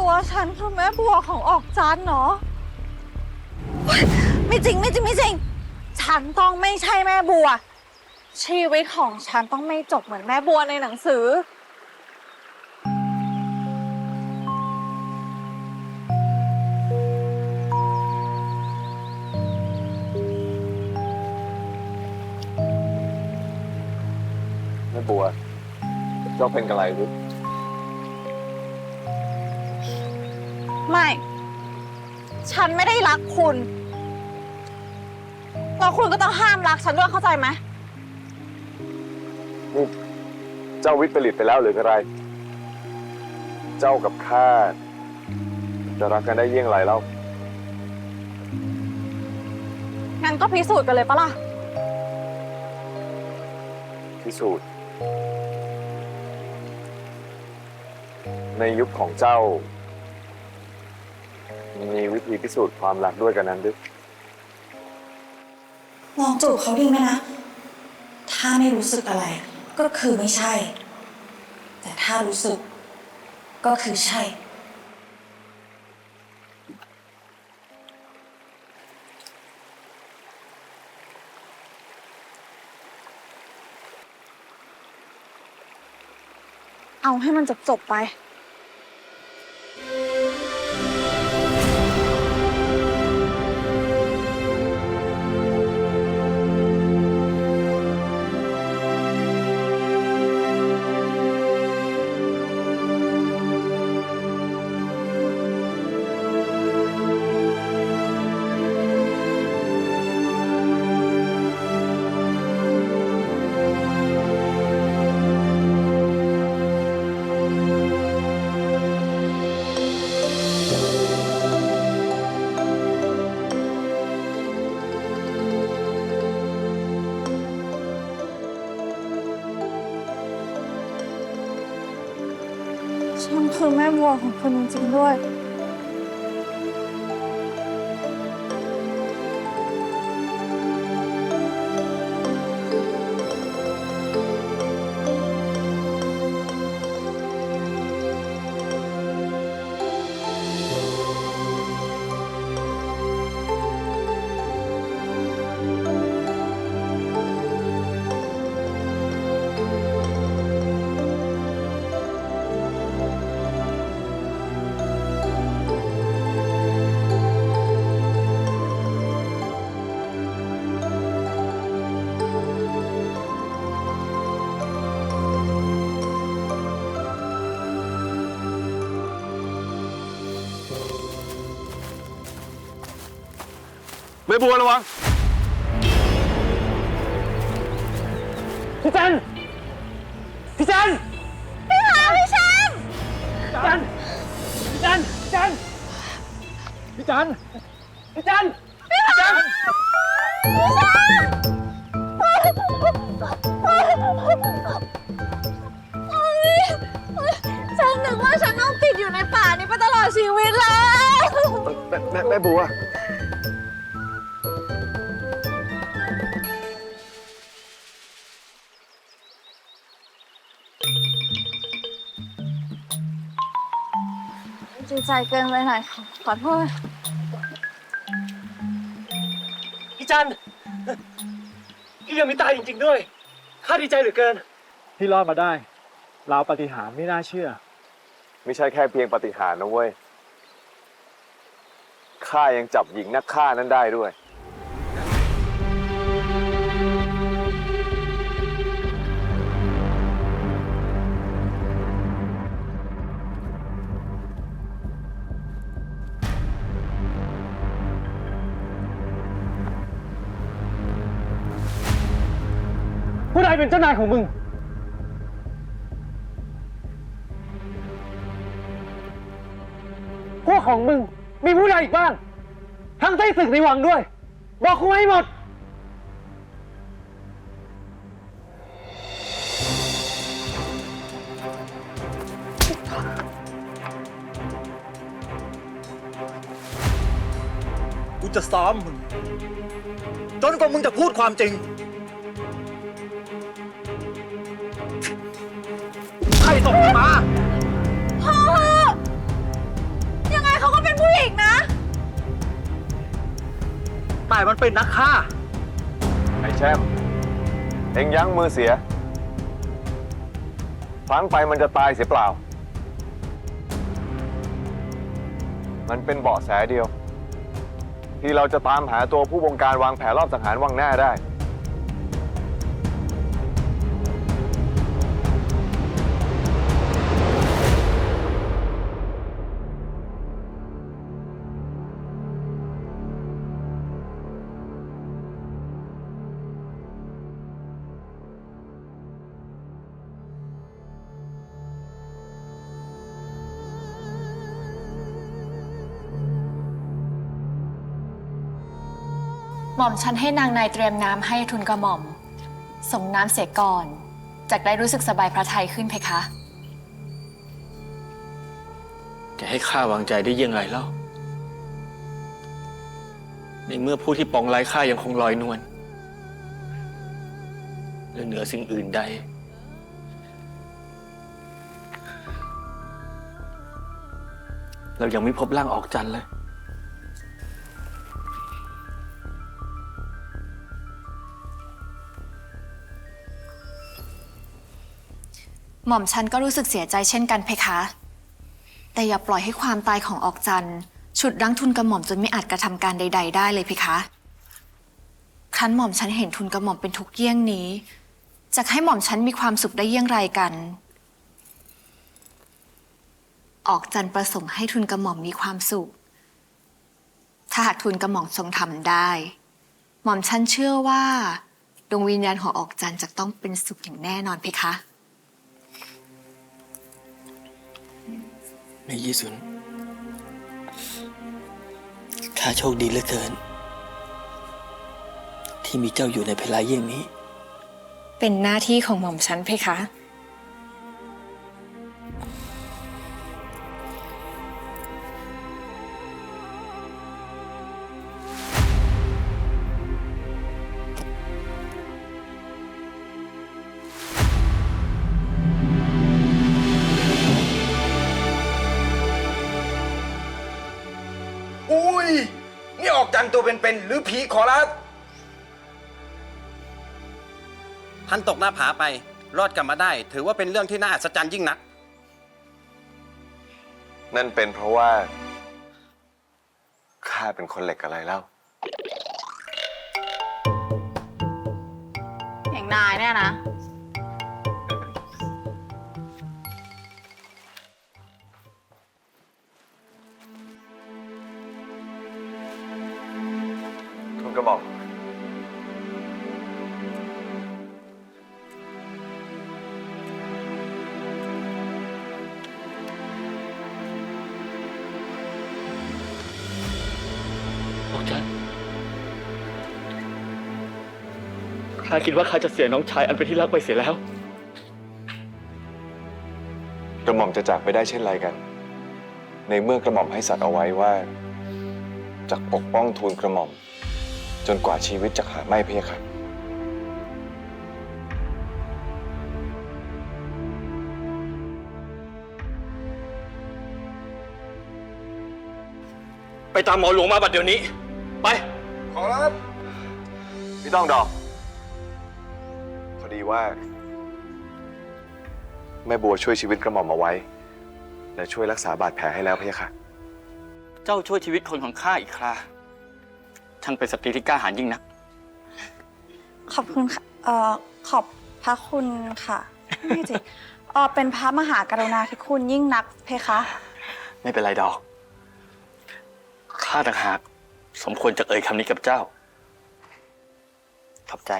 ตัวฉันคือแม่บัวของออกจานเนาะไม่จริงไม่จริงไม่จริง ฉันต้องไม่ใช่แม่บัว ชีวิตของฉันต้องไม่จบเหมือนแม่บัวในหนังสือ แม่บัวเจ้าเป็นกะไรหรือ ไม่ ฉันไม่ได้รักคุณ แล้วคุณก็ต้องห้ามรักฉันด้วยเข้าใจไหม นี่เจ้าวิปริตไปแล้วหรือกระไร เจ้ากับข้าจะรักกันได้เยี่ยงไรเล่างั้นก็พิสูจน์กันเลยปะล่ะ พิสูจน์ ในยุคของเจ้ามี วิธีพิสูจน์ความรักด้วยกันนั้นด้วยลองจูบเขาดีไหมนะ ถ้าไม่รู้สึกอะไร ก็คือไม่ใช่ แต่ถ้ารู้สึก ก็คือใช่ เอาให้มันจบจบๆไป มันคือแม่บัวของคุณจริงๆด้วย แม่บัวระวัง พี่จัน พี่จัน พี่หาพี่แชมจัน พี่จัน จัน พี่จัน พี่จัน พี่จันฉันนึกว่าฉันต้องติดอยู่ในป่านี้ไปตลอดชีวิตแล้วแม่แม่แม่บัว ดีใจเกินไปหน่อยค่ะขอโทษพี่จันพี่ยังมีตายจริง ๆ ด้วย ข้าดีใจเหลือเกิน ที่รอดมาได้ราวปาฏิหารย์ไม่น่าเชื่อ ไม่ใช่แค่เพียงปาฏิหารย์นะเว้ย ข้ายังจับหญิงนักฆ่านั้นได้ด้วย ผู้ใดเป็นเจ้านายของมึง พวกของมึงมีผู้ใดอีกบ้าง ทั้งไส้ศึกในวังด้วย บอกกูให้หมด กูจะซ้อมมึง จนกว่ามึงจะพูดความจริง ล่ส่งมมา พอเถอยังไงเขาก็เป็นผู้หญิงนะตายมันเป็นนักฆ่า ไอ้แชมป์เอ็งยั้งมือเสียพลังไปมันจะตายเสียเปล่า มันเป็นเบาะแสเดียว ที่เราจะตามหาตัวผู้บงการวางแผนรอบสังหารวังหน้าได้ หม่อมฉันให้นางนายเตรียมน้ำให้ทุนกระหม่อม ส่งน้ำเสียก่อนจากได้รู้สึกสบายพระทัยขึ้นเพคะ จะให้ข้าวางใจได้ยังไงเล่า ในเมื่อผู้ที่ปองไร้ค่ายังคงลอยนวลและเหนือสิ่งอื่นใด เรายังไม่พบร่างออกจันเลย หม่อมฉันก็รู้สึกเสียใจเช่นกันเพคะ แต่อย่าปล่อยให้ความตายของออกจันฉุดรั้งทุนกระหม่อมจนไม่อาจกระทำการใด ๆ ได้เลยเพคะ ครั้นหม่อมฉันเห็นทุนกระหม่อมเป็นทุกข์เยี่ยงนี้จะให้หม่อมฉันมีความสุขได้เยี่ยงไรกัน ออกจันประสงค์ให้ทุนกระหม่อมมีความสุข ถ้าหากทุนกระหม่อมทรงทำได้ หม่อมฉันเชื่อว่าดวงวิญญาณของออกจันจะต้องเป็นสุขอย่างแน่นอนเพคะ ในยี่สุนข้าโชคดีเหลือเกิน ที่มีเจ้าอยู่ในเพลาเยี่ยงนี้ เป็นหน้าที่ของหม่อมฉันเพคะ นี่ออกจันตัวเป็นๆหรือผีขอรับ ท่านตกหน้าผาไป รอดกลับมาได้ ถือว่าเป็นเรื่องที่น่าอัศจรรย์ยิ่งนัก นั่นเป็นเพราะว่า ข้าเป็นคนเหล็กอะไรเล่า อย่างนายเนี่ยนะ ทุนกระหม่อมออกจันทร์ข้าคิดว่าข้าจะเสียน้องชายอันเป็นที่รักไปเสียแล้ว กระหม่อมจะจากไปได้เช่นไรกัน ในเมื่อกระหม่อมให้สัตว์เอาไว้ว่าจะปกป้องทูลกระหม่อม จนกว่าชีวิตจะหาไม่เพียค่ะ ไปตามหมอหลวงมาบัดเดี๋ยวนี้ ไป ขอรับพี่ต้องดอก พอดีว่า แม่บัวช่วยชีวิตกระหม่อมเอาไว้ และช่วยรักษาบาดแผลให้แล้วเพียค่ะ เจ้าช่วยชีวิตคนของข้าอีกครา ช่างเป็นสตรีที่กล้าหาญยิ่งนัก ขอบคุณค่ะเอ่อขอบพระคุณค่ะไม่จริงเออเป็นพระมหากรุณาธิคุณยิ่งนักเพคะ ไม่เป็นไรดอก ข้าต่างหากสมควรจะเอ่ยคำนี้กับเจ้า ขอบใจ